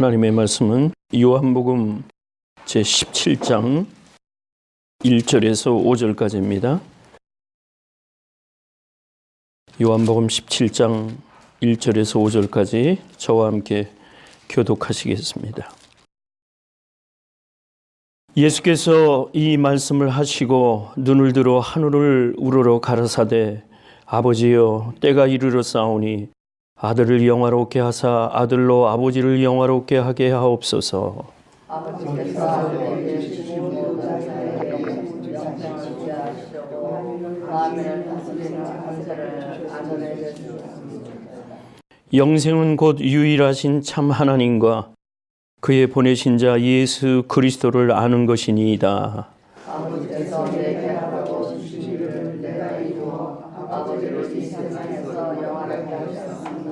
하나님의 말씀은 요한복음 제 17장 1절에서 5절까지입니다. 요한복음 17장 1절에서 5절까지 저와 함께 교독하시겠습니다. 예수께서 이 말씀을 하시고 눈을 들어 하늘을 우러러 가라사대 아버지여 때가 이르러 싸우니 아들을 영화롭게 하사 아들로 아버지를 영화롭게 하게 하옵소서. 영생은 곧 유일하신 참 하나님과 그의 보내신 자 예수 그리스도를 아는 것이니이다. 아버지께서 내게 하라고 주신 일을 내가 이루어 아버지를 이 세상에서 영원하게 하셨습니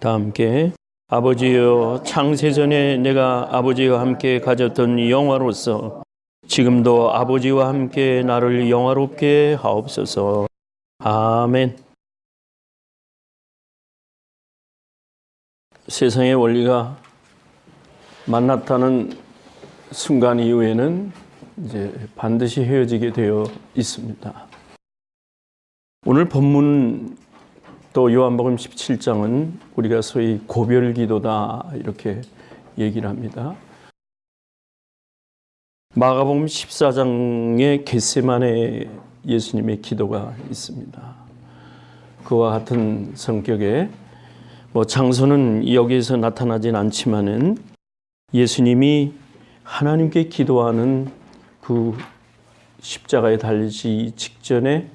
다. 다 함께 아버지여 창세전에 내가 아버지와 함께 가졌던 영화로서 지금도 아버지와 함께 나를 영화롭게 하옵소서. 아멘. 세상의 원리가 만났다는 순간 이후에는 이제 반드시 헤어지게 되어 있습니다. 오늘 본문 또 요한복음 17장은 우리가 소위 고별 기도다 이렇게 얘기를 합니다. 마가복음 14장에 겟세만의 예수님의 기도가 있습니다. 그와 같은 성격의 뭐 장소는 여기에서 나타나진 않지만은 예수님이 하나님께 기도하는 그 십자가에 달리시 직전에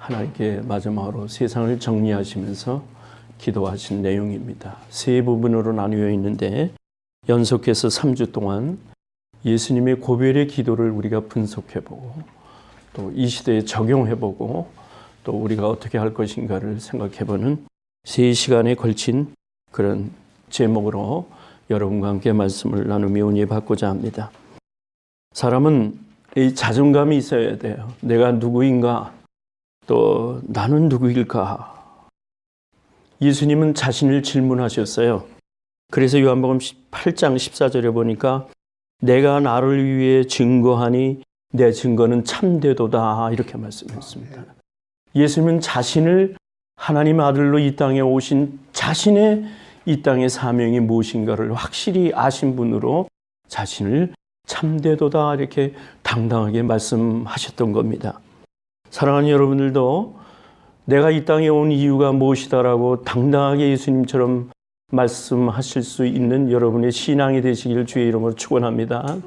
하나님께 마지막으로 세상을 정리하시면서 기도하신 내용입니다. 세 부분으로 나뉘어 있는데 연속해서 3주 동안 예수님의 고별의 기도를 우리가 분석해 보고 또 이 시대에 적용해 보고 또 우리가 어떻게 할 것인가를 생각해 보는 세 시간에 걸친 그런 제목으로 여러분과 함께 말씀을 나누며 은혜 받고자 합니다. 사람은 이 자존감이 있어야 돼요. 내가 누구인가? 또 나는 누구일까? 예수님은 자신을 질문하셨어요. 그래서 요한복음 8장 14절에 보니까 내가 나를 위해 증거하니 내 증거는 참되도다 이렇게 말씀했습니다. 예수님은 자신을 하나님 아들로 이 땅에 오신 자신의 이 땅의 사명이 무엇인가를 확실히 아신 분으로 자신을 참되도다 이렇게 당당하게 말씀하셨던 겁니다. 사랑하는 여러분들도 내가 이 땅에 온 이유가 무엇이다라고 당당하게 예수님처럼 말씀하실 수 있는 여러분의 신앙이 되시기를 주의 이름으로 축원합니다.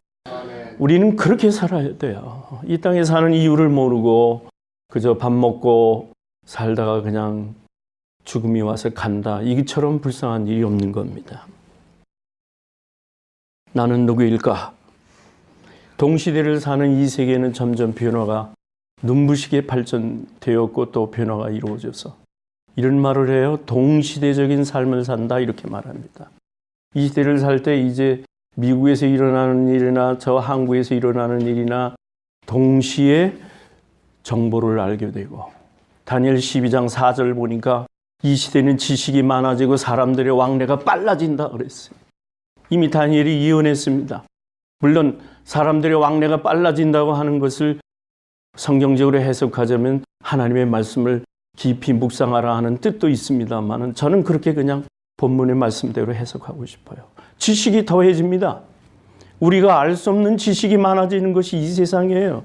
우리는 그렇게 살아야 돼요. 이 땅에 사는 이유를 모르고 그저 밥 먹고 살다가 그냥 죽음이 와서 간다. 이처럼 불쌍한 일이 없는 겁니다. 나는 누구일까? 동시대를 사는 이 세계는 점점 변화가 눈부시게 발전되었고 또 변화가 이루어져서 이런 말을 해요. 동시대적인 삶을 산다 이렇게 말합니다. 이 시대를 살 때 이제 미국에서 일어나는 일이나 저 한국에서 일어나는 일이나 동시에 정보를 알게 되고 다니엘 12장 4절 보니까 이 시대는 지식이 많아지고 사람들의 왕래가 빨라진다 그랬어요. 이미 다니엘이 예언했습니다. 물론 사람들의 왕래가 빨라진다고 하는 것을 성경적으로 해석하자면 하나님의 말씀을 깊이 묵상하라 하는 뜻도 있습니다만은 저는 그렇게 그냥 본문의 말씀대로 해석하고 싶어요. 지식이 더해집니다. 우리가 알 수 없는 지식이 많아지는 것이 이 세상이에요.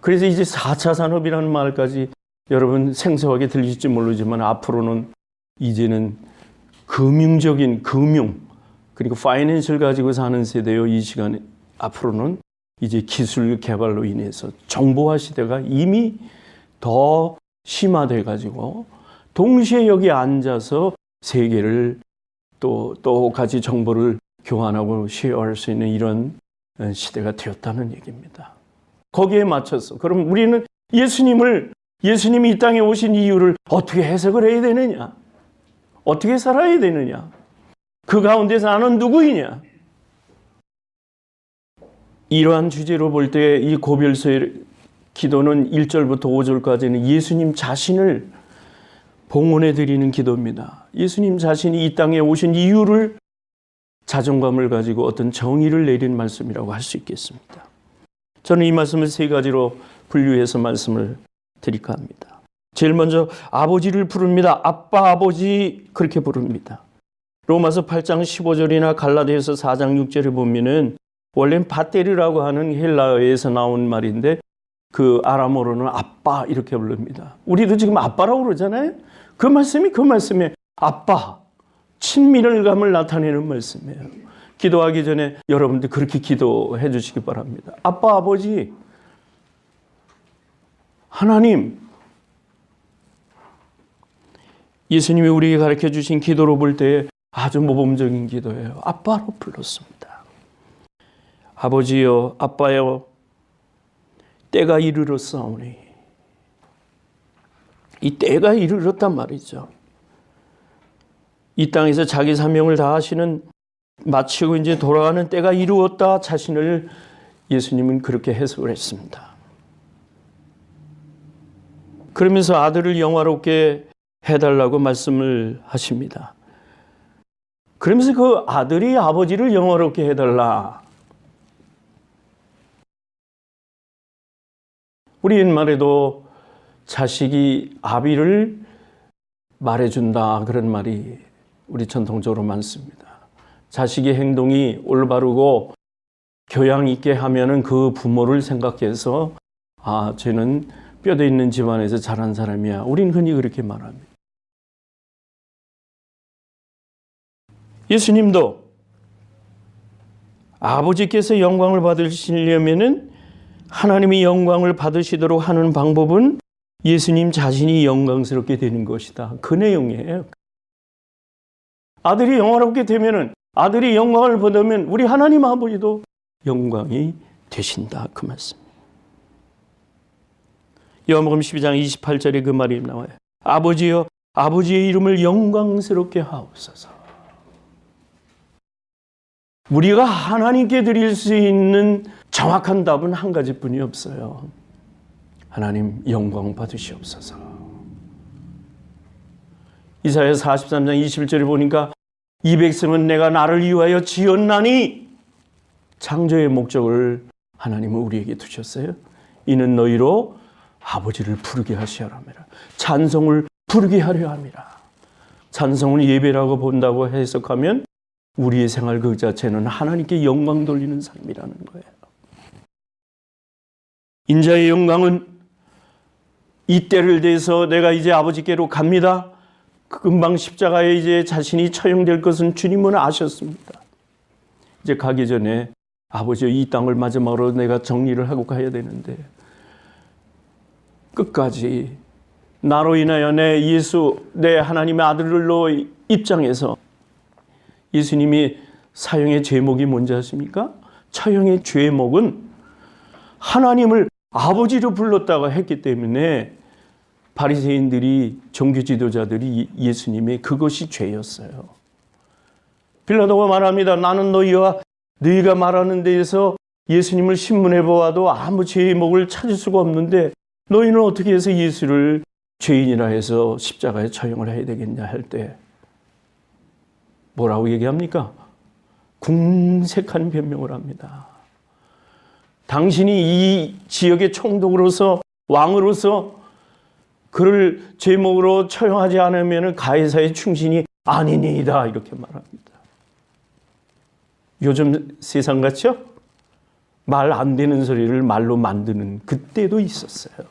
그래서 이제 4차 산업이라는 말까지 여러분 생소하게 들릴지 모르지만 앞으로는 이제는 금융적인 금융 그리고 파이낸셜 가지고 사는 세대요. 이 시간에 앞으로는 이제 기술 개발로 인해서 정보화 시대가 이미 더 심화돼 가지고 동시에 여기 앉아서 세계를 또 똑같이 정보를 교환하고 쉐어할 수 있는 이런 시대가 되었다는 얘기입니다. 거기에 맞춰서 그럼 우리는 예수님을 예수님이 이 땅에 오신 이유를 어떻게 해석을 해야 되느냐? 어떻게 살아야 되느냐? 그 가운데서 나는 누구이냐? 이러한 주제로 볼 때 이 고별서의 기도는 1절부터 5절까지는 예수님 자신을 봉헌해 드리는 기도입니다. 예수님 자신이 이 땅에 오신 이유를 자존감을 가지고 어떤 정의를 내린 말씀이라고 할 수 있겠습니다. 저는 이 말씀을 세 가지로 분류해서 말씀을 드릴까 합니다. 제일 먼저 아버지를 부릅니다. 아빠 아버지 그렇게 부릅니다. 로마서 8장 15절이나 갈라디아서 4장 6절에 보면은 원래는 바테르라고 하는 헬라어에서 나온 말인데 그 아람어로는 아빠 이렇게 부릅니다. 우리도 지금 아빠라고 그러잖아요. 그 말씀이 그 말씀에 아빠 친밀감을 나타내는 말씀이에요. 기도하기 전에 여러분들 그렇게 기도해 주시기 바랍니다. 아빠 아버지 하나님 예수님이 우리에게 가르쳐 주신 기도로 볼 때 아주 모범적인 기도예요. 아빠로 불렀습니다. 아버지요, 아빠요, 때가 이르렀사오니. 이 때가 이르렀단 말이죠. 이 땅에서 자기 사명을 다하시는 마치고 이제 돌아가는 때가 이루었다 자신을 예수님은 그렇게 해석을 했습니다. 그러면서 아들을 영화롭게 해달라고 말씀을 하십니다. 그러면서 그 아들이 아버지를 영화롭게 해달라. 우리 옛말에도 자식이 아비를 말해준다 그런 말이 우리 전통적으로 많습니다. 자식의 행동이 올바르고 교양 있게 하면은 그 부모를 생각해서 아 쟤는 뼈대 있는 집안에서 자란 사람이야. 우리는 흔히 그렇게 말합니다. 예수님도 아버지께서 영광을 받으시려면은 하나님이 영광을 받으시도록 하는 방법은 예수님 자신이 영광스럽게 되는 것이다. 그 내용이에요. 아들이 영화롭게 되면은 아들이 영광을 받으면 우리 하나님 아버지도 영광이 되신다. 그 말씀. 요한복음 12장 28절에 그 말이 나와요. 아버지여 아버지의 이름을 영광스럽게 하옵소서. 우리가 하나님께 드릴 수 있는 정확한 답은 한 가지뿐이 없어요. 하나님 영광 받으시옵소서. 이사야 43장 21절에 보니까 이 백성은 내가 나를 위하여 지었나니 창조의 목적을 하나님은 우리에게 두셨어요. 이는 너희로 아버지를 부르게 하시려 함이라. 찬송을 부르게 하려 함이라. 찬송을 예배라고 본다고 해석하면 우리의 생활 그 자체는 하나님께 영광 돌리는 삶이라는 거예요. 인자의 영광은 이 때를 대해서 내가 이제 아버지께로 갑니다. 금방 십자가에 이제 자신이 처형될 것은 주님은 아셨습니다. 이제 가기 전에 아버지 이 땅을 마지막으로 내가 정리를 하고 가야 되는데 끝까지 나로 인하여 내 예수 내 하나님의 아들로 입장해서 예수님이 사형의 제목이 뭔지 아십니까? 처형의 죄목은 하나님을 아버지로 불렀다고 했기 때문에 바리새인들이 종교 지도자들이 예수님의 그것이 죄였어요. 빌라도가 말합니다. 나는 너희와 너희가 말하는 데에서 예수님을 신문해 보아도 아무 제목을 찾을 수가 없는데 너희는 어떻게 해서 예수를 죄인이라 해서 십자가에 처형을 해야 되겠냐 할 때 뭐라고 얘기합니까? 궁색한 변명을 합니다. 당신이 이 지역의 총독으로서 왕으로서 그를 제목으로 처형하지 않으면 가해사의 충신이 아니니이다 이렇게 말합니다. 요즘 세상 같죠? 말 안 되는 소리를 말로 만드는 그때도 있었어요.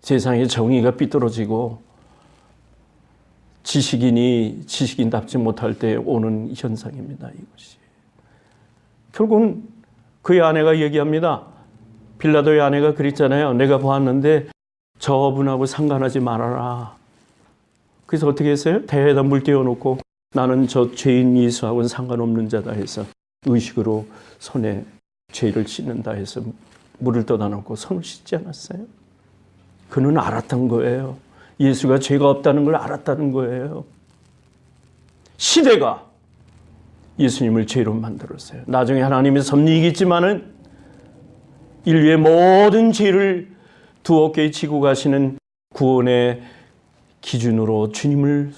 세상의 정의가 삐뚤어지고 지식인이 지식인답지 못할 때 오는 현상입니다. 이것이. 결국은 그의 아내가 얘기합니다. 빌라도의 아내가 그랬잖아요. 내가 보았는데 저분하고 상관하지 말아라. 그래서 어떻게 했어요? 대에다 물 띄워놓고 나는 저 죄인 예수하고는 상관없는 자다 해서 의식으로 손에 죄를 씻는다 해서 물을 떠다 놓고 손을 씻지 않았어요? 그는 알았던 거예요. 예수가 죄가 없다는 걸 알았다는 거예요. 시대가 예수님을 죄로 만들었어요. 나중에 하나님의 섭리이겠지만은 인류의 모든 죄를 두 어깨에 지고 가시는 구원의 기준으로 주님을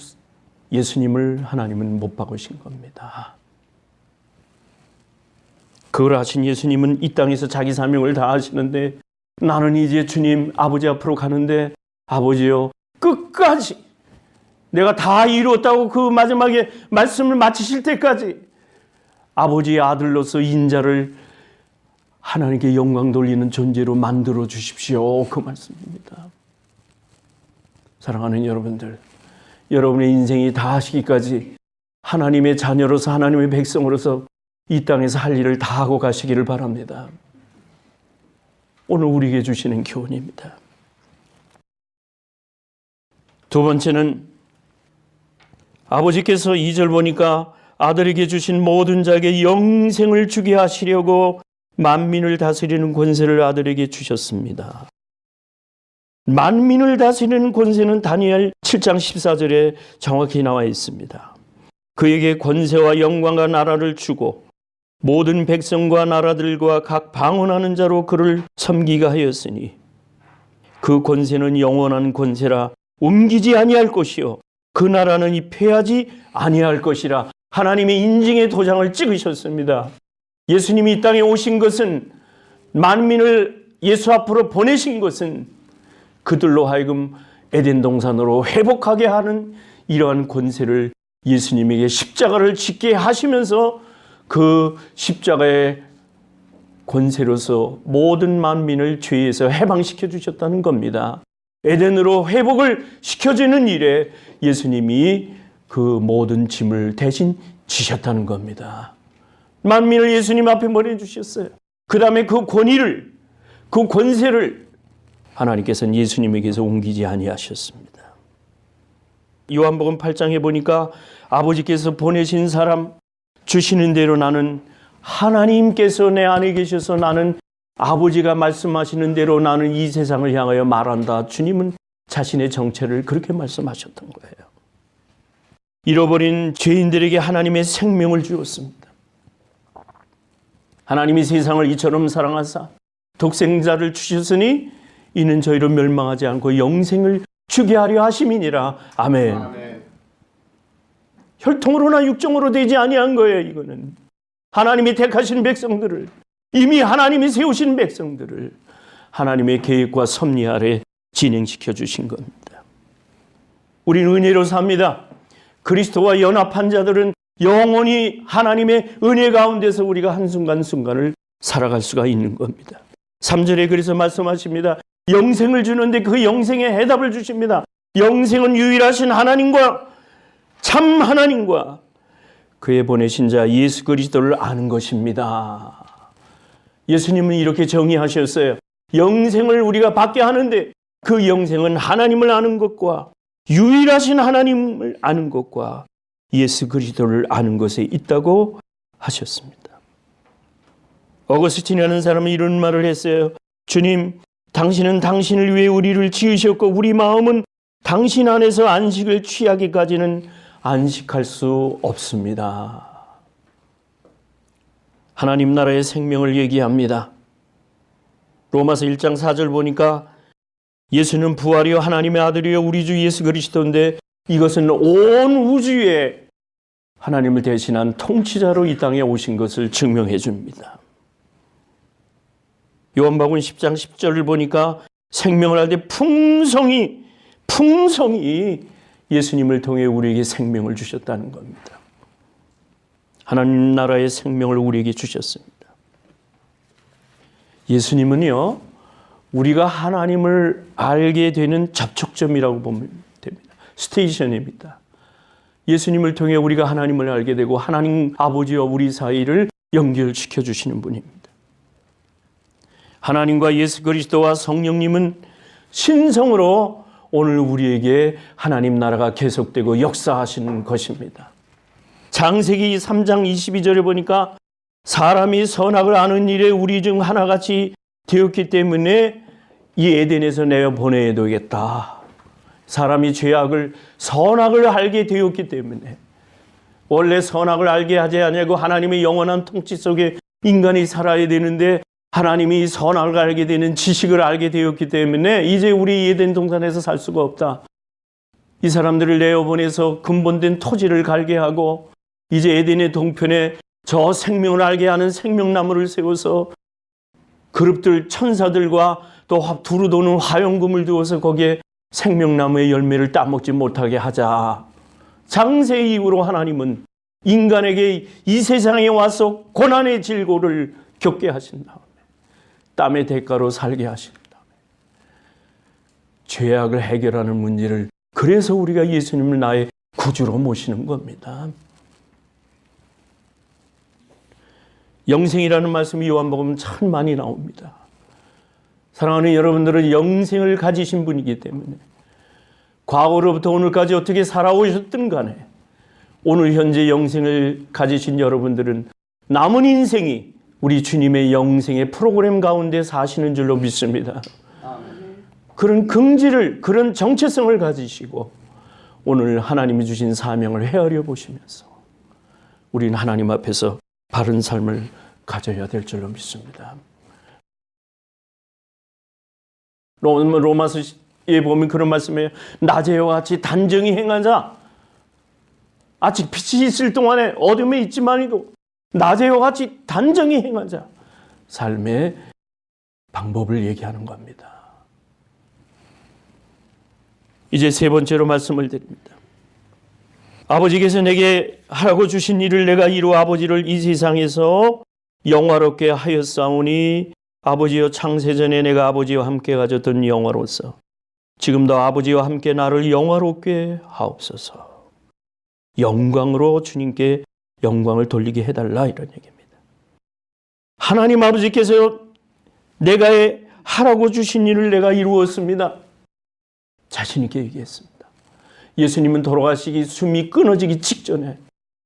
예수님을 하나님은 못 박으신 겁니다. 그걸 하신 예수님은 이 땅에서 자기 사명을 다 하시는데 나는 이제 주님 아버지 앞으로 가는데 아버지요 끝까지 내가 다 이루었다고 그 마지막에 말씀을 마치실 때까지 아버지의 아들로서 인자를 하나님께 영광 돌리는 존재로 만들어 주십시오. 그 말씀입니다. 사랑하는 여러분들, 여러분의 인생이 다 하시기까지 하나님의 자녀로서 하나님의 백성으로서 이 땅에서 할 일을 다 하고 가시기를 바랍니다. 오늘 우리에게 주시는 교훈입니다. 두 번째는 아버지께서 2절 보니까 아들에게 주신 모든 자에게 영생을 주게 하시려고 만민을 다스리는 권세를 아들에게 주셨습니다. 만민을 다스리는 권세는 다니엘 7장 14절에 정확히 나와 있습니다. 그에게 권세와 영광과 나라를 주고 모든 백성과 나라들과 각 방언하는 자로 그를 섬기게 하였으니 그 권세는 영원한 권세라 옮기지 아니할 것이요 그 나라는 이 패하지 아니할 것이라 하나님의 인증의 도장을 찍으셨습니다. 예수님이 이 땅에 오신 것은 만민을 예수 앞으로 보내신 것은 그들로 하여금 에덴 동산으로 회복하게 하는 이러한 권세를 예수님에게 십자가를 짓게 하시면서 그 십자가의 권세로서 모든 만민을 죄에서 해방시켜 주셨다는 겁니다. 에덴으로 회복을 시켜주는 일에 예수님이 그 모든 짐을 대신 지셨다는 겁니다. 만민을 예수님 앞에 보내주셨어요. 그 다음에 그 권위를, 그 권세를 하나님께서는 예수님에게서 옮기지 아니하셨습니다. 요한복음 8장에 보니까 아버지께서 보내신 사람 주시는 대로 나는 하나님께서 내 안에 계셔서 나는 아버지가 말씀하시는 대로 나는 이 세상을 향하여 말한다. 주님은 자신의 정체를 그렇게 말씀하셨던 거예요. 잃어버린 죄인들에게 하나님의 생명을 주었습니다. 하나님이 세상을 이처럼 사랑하사 독생자를 주셨으니 이는 저희로 멸망하지 않고 영생을 주게 하려 하심이니라. 아멘. 아멘. 혈통으로나 육정으로 되지 아니한 거예요, 이거는. 하나님이 택하신 백성들을 이미 하나님이 세우신 백성들을 하나님의 계획과 섭리 아래 진행시켜 주신 겁니다. 우리는 은혜로 삽니다. 그리스도와 연합한 자들은 영원히 하나님의 은혜 가운데서 우리가 한순간순간을 살아갈 수가 있는 겁니다. 3절에 그래서 말씀하십니다. 영생을 주는데 그 영생의 해답을 주십니다. 영생은 유일하신 하나님과 참 하나님과 그의 보내신 자 예수 그리스도를 아는 것입니다. 예수님은 이렇게 정의하셨어요. 영생을 우리가 받게 하는데 그 영생은 하나님을 아는 것과 유일하신 하나님을 아는 것과 예수 그리스도를 아는 것에 있다고 하셨습니다. 어거스틴이라는 사람은 이런 말을 했어요. 주님, 당신은 당신을 위해 우리를 지으셨고 우리 마음은 당신 안에서 안식을 취하기까지는 안식할 수 없습니다. 하나님 나라의 생명을 얘기합니다. 로마서 1장 4절 보니까 예수는 부활이요 하나님의 아들이요 우리 주 예수 그리스도인데 이것은 온 우주에 하나님을 대신한 통치자로 이 땅에 오신 것을 증명해 줍니다. 요한복음 10장 10절을 보니까 생명을 할 때 풍성이 풍성이 예수님을 통해 우리에게 생명을 주셨다는 겁니다. 하나님 나라의 생명을 우리에게 주셨습니다. 예수님은요, 우리가 하나님을 알게 되는 접촉점이라고 보면 됩니다. 스테이션입니다. 예수님을 통해 우리가 하나님을 알게 되고 하나님 아버지와 우리 사이를 연결시켜 주시는 분입니다. 하나님과 예수 그리스도와 성령님은 신성으로 오늘 우리에게 하나님 나라가 계속되고 역사하시는 것입니다. 장세기 3장 22절에 보니까 사람이 선악을 아는 일에 우리 중 하나같이 되었기 때문에 이 에덴에서 내어 보내야 되겠다. 사람이 죄악을 선악을 알게 되었기 때문에 원래 선악을 알게 하지 아니고 하나님의 영원한 통치 속에 인간이 살아야 되는데 하나님이 선악을 알게 되는 지식을 알게 되었기 때문에 이제 우리 에덴 동산에서 살 수가 없다. 이 사람들을 내어보내서 근본된 토지를 갈게 하고 이제 에덴의 동편에 저 생명을 알게 하는 생명나무를 세워서 그룹들 천사들과 또 화- 두루 도는 화용금을 두어서 거기에 생명나무의 열매를 따먹지 못하게 하자. 장세 이후로 하나님은 인간에게 이 세상에 와서 고난의 질고를 겪게 하신 다음에 땀의 대가로 살게 하신 다음에 죄악을 해결하는 문제를 그래서 우리가 예수님을 나의 구주로 모시는 겁니다. 영생이라는 말씀이 요한복음 참 많이 나옵니다. 사랑하는 여러분들은 영생을 가지신 분이기 때문에 과거로부터 오늘까지 어떻게 살아오셨든 간에 오늘 현재 영생을 가지신 여러분들은 남은 인생이 우리 주님의 영생의 프로그램 가운데 사시는 줄로 믿습니다. 그런 긍지를 그런 정체성을 가지시고 오늘 하나님이 주신 사명을 헤아려 보시면서 우리는 하나님 앞에서 바른 삶을 가져야 될 줄로 믿습니다. 로마- 로마서에 보면 그런 말씀이에요. 낮에와 같이 단정히 행하자. 아직 빛이 있을 동안에 어둠에 있지만이도 낮에와 같이 단정히 행하자. 삶의 방법을 얘기하는 겁니다. 이제 세 번째로 말씀을 드립니다. 아버지께서 내게 하라고 주신 일을 내가 이루 아버지를 이 세상에서 영화롭게 하였사오니 아버지여 창세전에 내가 아버지와 함께 가졌던 영화로서 지금도 아버지와 함께 나를 영화롭게 하옵소서. 영광으로 주님께 영광을 돌리게 해달라 이런 얘기입니다. 하나님 아버지께서 내가 하라고 주신 일을 내가 이루었습니다. 자신 있게 얘기했습니다. 예수님은 돌아가시기 숨이 끊어지기 직전에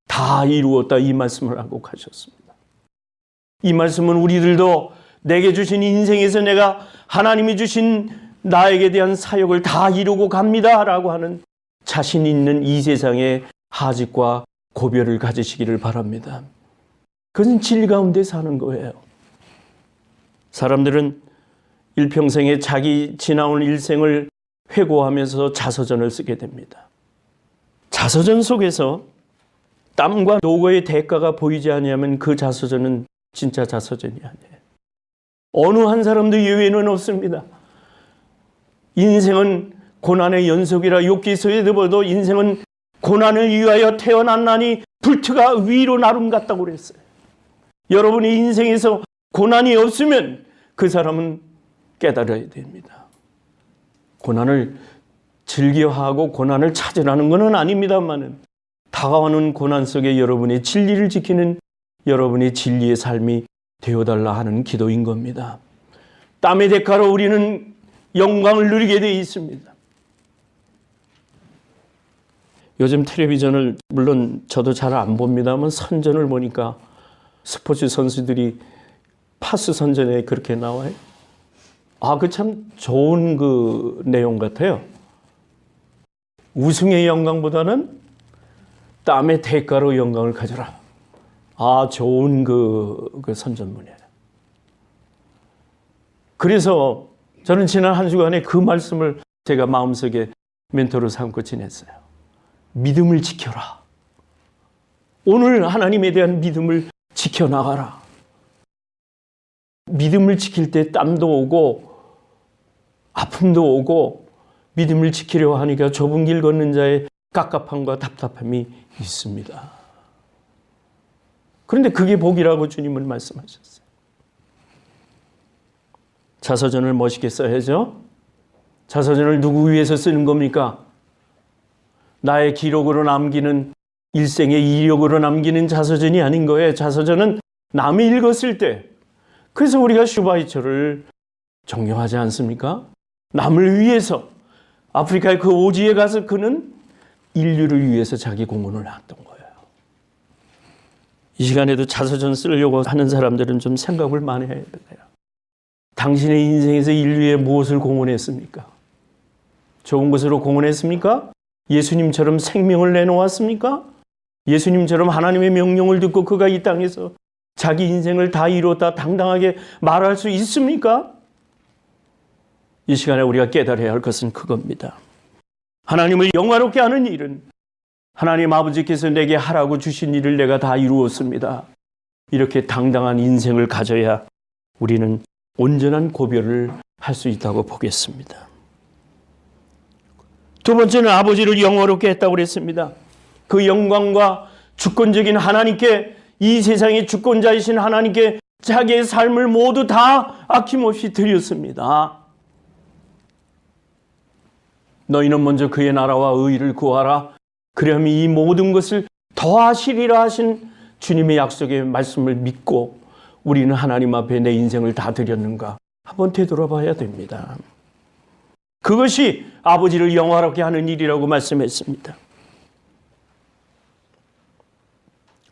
다 이루었다 이 말씀을 하고 가셨습니다. 이 말씀은 우리들도 내게 주신 인생에서 내가 하나님이 주신 나에게 대한 사역을 다 이루고 갑니다 라고 하는 자신 있는 이 세상의 하직과 고별을 가지시기를 바랍니다. 그것은 진리 가운데 사는 거예요. 사람들은 일평생에 자기 지나온 일생을 회고하면서 자서전을 쓰게 됩니다. 자서전 속에서 땀과 노고의 대가가 보이지 아니하면 그 자서전은 진짜 자서전이 아니에요. 어느 한 사람도 예외는 없습니다. 인생은 고난의 연속이라 욕기서에도 보도 인생은 고난을 위하여 태어났나니 불트가 위로 나름 같다고 그랬어요. 여러분의 인생에서 고난이 없으면 그 사람은 깨달아야 됩니다. 고난을 즐겨하고 고난을 찾으라는 것은 아닙니다만은 다가오는 고난 속에 여러분의 진리를 지키는 여러분의 진리의 삶이 되어달라 하는 기도인 겁니다. 땀의 대가로 우리는 영광을 누리게 되어 있습니다. 요즘 텔레비전을 물론 저도 잘 안 봅니다만 선전을 보니까 스포츠 선수들이 파스 선전에 그렇게 나와요. 아, 그 참 좋은 그 내용 같아요. 우승의 영광보다는 땀의 대가로 영광을 가져라. 아, 좋은 그, 그 선전문이에요. 그래서 저는 지난 한 주간에 그 말씀을 제가 마음속에 멘토로 삼고 지냈어요. 믿음을 지켜라. 오늘 하나님에 대한 믿음을 지켜나가라. 믿음을 지킬 때 땀도 오고 아픔도 오고 믿음을 지키려 하니까 좁은 길 걷는 자의 깝깝함과 답답함이 있습니다. 그런데 그게 복이라고 주님은 말씀하셨어요. 자서전을 멋있게 써야죠. 자서전을 누구 위해서 쓰는 겁니까? 나의 기록으로 남기는 일생의 이력으로 남기는 자서전이 아닌 거예요. 자서전은 남이 읽었을 때 그래서 우리가 슈바이처를 존경하지 않습니까? 남을 위해서 아프리카의 그 오지에 가서 그는 인류를 위해서 자기 공헌을 했던 거예요. 이 시간에도 자서전 쓰려고 하는 사람들은 좀 생각을 많이 해야 돼요. 당신의 인생에서 인류에 무엇을 공헌했습니까? 좋은 것으로 공헌했습니까? 예수님처럼 생명을 내놓았습니까? 예수님처럼 하나님의 명령을 듣고 그가 이 땅에서 자기 인생을 다 이뤘다 당당하게 말할 수 있습니까? 이 시간에 우리가 깨달아야 할 것은 그겁니다. 하나님을 영화롭게 하는 일은 하나님 아버지께서 내게 하라고 주신 일을 내가 다 이루었습니다. 이렇게 당당한 인생을 가져야 우리는 온전한 고별을 할 수 있다고 보겠습니다. 두 번째는 아버지를 영화롭게 했다고 그랬습니다. 그 영광과 주권적인 하나님께 이 세상의 주권자이신 하나님께 자기의 삶을 모두 다 아낌없이 드렸습니다. 너희는 먼저 그의 나라와 의를 구하라. 그러면 이 모든 것을 더하시리라 하신 주님의 약속의 말씀을 믿고 우리는 하나님 앞에 내 인생을 다 드렸는가 한번 되돌아봐야 됩니다. 그것이 아버지를 영화롭게 하는 일이라고 말씀했습니다.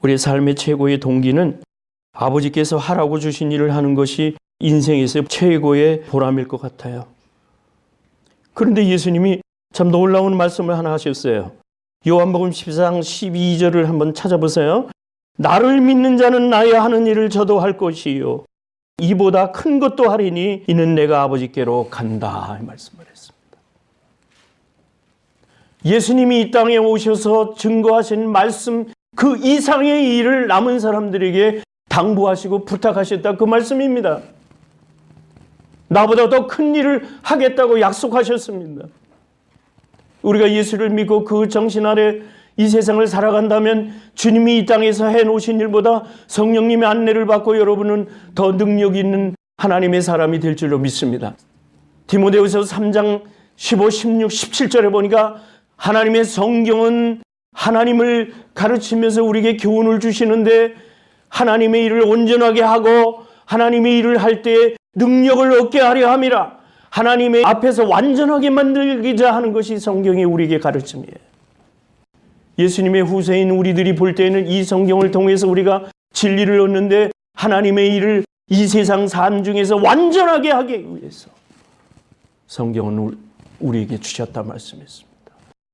우리의 삶의 최고의 동기는 아버지께서 하라고 주신 일을 하는 것이 인생에서 최고의 보람일 것 같아요. 그런데 예수님이 참 놀라운 말씀을 하나 하셨어요. 요한복음 14장 12절을 한번 찾아보세요. 나를 믿는 자는 나의 하는 일을 저도 할 것이요. 이보다 큰 것도 하리니 이는 내가 아버지께로 간다. 이 말씀을 했습니다. 예수님이 이 땅에 오셔서 증거하신 말씀 그 이상의 일을 남은 사람들에게 당부하시고 부탁하셨다. 그 말씀입니다. 나보다 더 큰 일을 하겠다고 약속하셨습니다. 우리가 예수를 믿고 그 정신 아래 이 세상을 살아간다면 주님이 이 땅에서 해 놓으신 일보다 성령님의 안내를 받고 여러분은 더 능력 있는 하나님의 사람이 될 줄로 믿습니다. 디모데후서 3장 15, 16, 17절에 보니까 하나님의 성경은 하나님을 가르치면서 우리에게 교훈을 주시는데 하나님의 일을 온전하게 하고 하나님의 일을 할 때 능력을 얻게 하려 함이라. 하나님의 앞에서 완전하게 만들기자 하는 것이 성경의 우리에게 가르침이에요. 예수님의 후세인 우리들이 볼 때는 이 성경을 통해서 우리가 진리를 얻는데 하나님의 일을 이 세상 삶 중에서 완전하게 하기 위해서 성경은 우리에게 주셨다 말씀했습니다.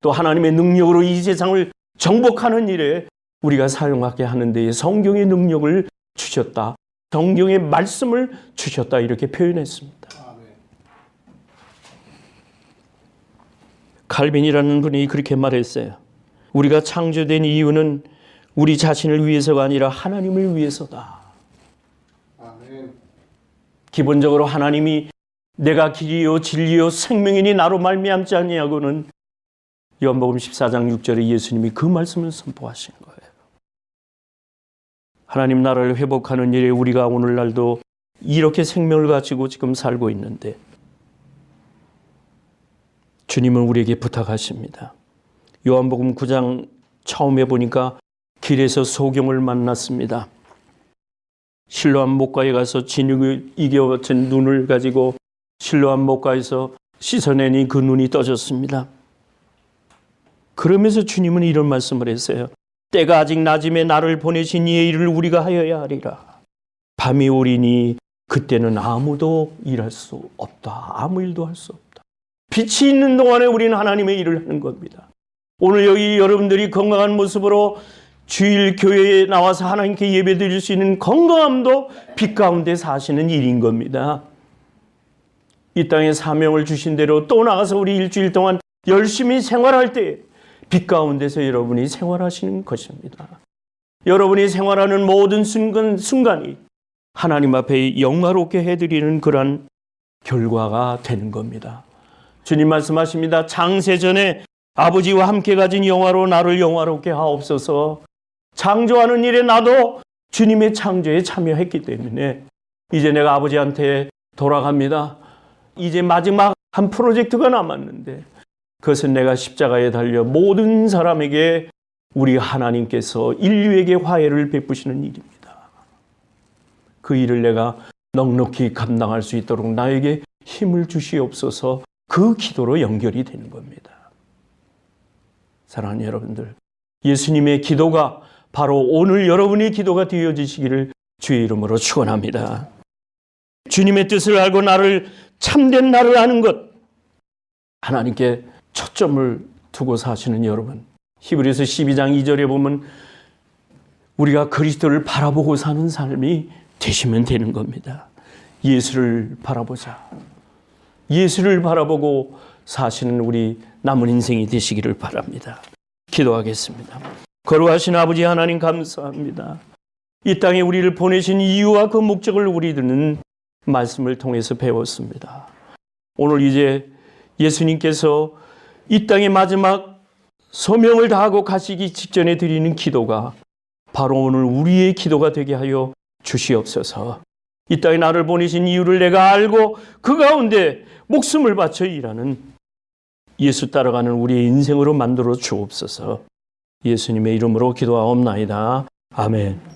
또 하나님의 능력으로 이 세상을 정복하는 일에 우리가 사용하게 하는 데에 성경의 능력을 주셨다. 성경의 말씀을 주셨다. 이렇게 표현했습니다. 칼빈이라는 분이 그렇게 말했어요. 우리가 창조된 이유는 우리 자신을 위해서가 아니라 하나님을 위해서다. 아멘. 기본적으로 하나님이 내가 길이요 진리요 생명이니 나로 말미암지 아니하고는 요한복음 14장 6절에 예수님이 그 말씀을 선포하신 거예요. 하나님 나라를 회복하는 일에 우리가 오늘날도 이렇게 생명을 가지고 지금 살고 있는데 주님은 우리에게 부탁하십니다. 요한복음 9장 처음에 보니까 길에서 소경을 만났습니다. 실로암 목가에 가서 진흙을 이겨진 눈을 가지고 실로암 목가에서 씻어내니 그 눈이 떠졌습니다. 그러면서 주님은 이런 말씀을 했어요. 때가 아직 낮음에 나를 보내신 이의 일을 우리가 하여야 하리라. 밤이 오리니 그때는 아무도 일할 수 없다. 아무 일도 할 수 없다. 빛이 있는 동안에 우리는 하나님의 일을 하는 겁니다. 오늘 여기 여러분들이 건강한 모습으로 주일 교회에 나와서 하나님께 예배 드릴 수 있는 건강함도 빛 가운데 사시는 일인 겁니다. 이 땅에 사명을 주신 대로 또 나가서 우리 일주일 동안 열심히 생활할 때 빛 가운데서 여러분이 생활하시는 것입니다. 여러분이 생활하는 모든 순간, 순간이 하나님 앞에 영화롭게 해드리는 그러한 결과가 되는 겁니다. 주님 말씀하십니다. 창세전에 아버지와 함께 가진 영화로 나를 영화롭게 하옵소서. 창조하는 일에 나도 주님의 창조에 참여했기 때문에 이제 내가 아버지한테 돌아갑니다. 이제 마지막 한 프로젝트가 남았는데 그것은 내가 십자가에 달려 모든 사람에게 우리 하나님께서 인류에게 화해를 베푸시는 일입니다. 그 일을 내가 넉넉히 감당할 수 있도록 나에게 힘을 주시옵소서 그 기도로 연결이 되는 겁니다. 사랑하는 여러분들, 예수님의 기도가 바로 오늘 여러분의 기도가 되어지시기를 주의 이름으로 축원합니다. 주님의 뜻을 알고 나를 참된 나를 아는 것 하나님께 초점을 두고 사시는 여러분. 히브리서 12장 2절에 보면 우리가 그리스도를 바라보고 사는 삶이 되시면 되는 겁니다. 예수를 바라보자. 예수를 바라보고 사시는 우리 남은 인생이 되시기를 바랍니다. 기도하겠습니다. 거룩하신 아버지 하나님 감사합니다. 이 땅에 우리를 보내신 이유와 그 목적을 우리들은 말씀을 통해서 배웠습니다. 오늘 이제 예수님께서 이 땅의 마지막 소명을 다하고 가시기 직전에 드리는 기도가 바로 오늘 우리의 기도가 되게 하여 주시옵소서. 이 땅에 나를 보내신 이유를 내가 알고 그 가운데 목숨을 바쳐 일하는 예수 따라가는 우리의 인생으로 만들어 주옵소서. 예수님의 이름으로 기도하옵나이다. 아멘.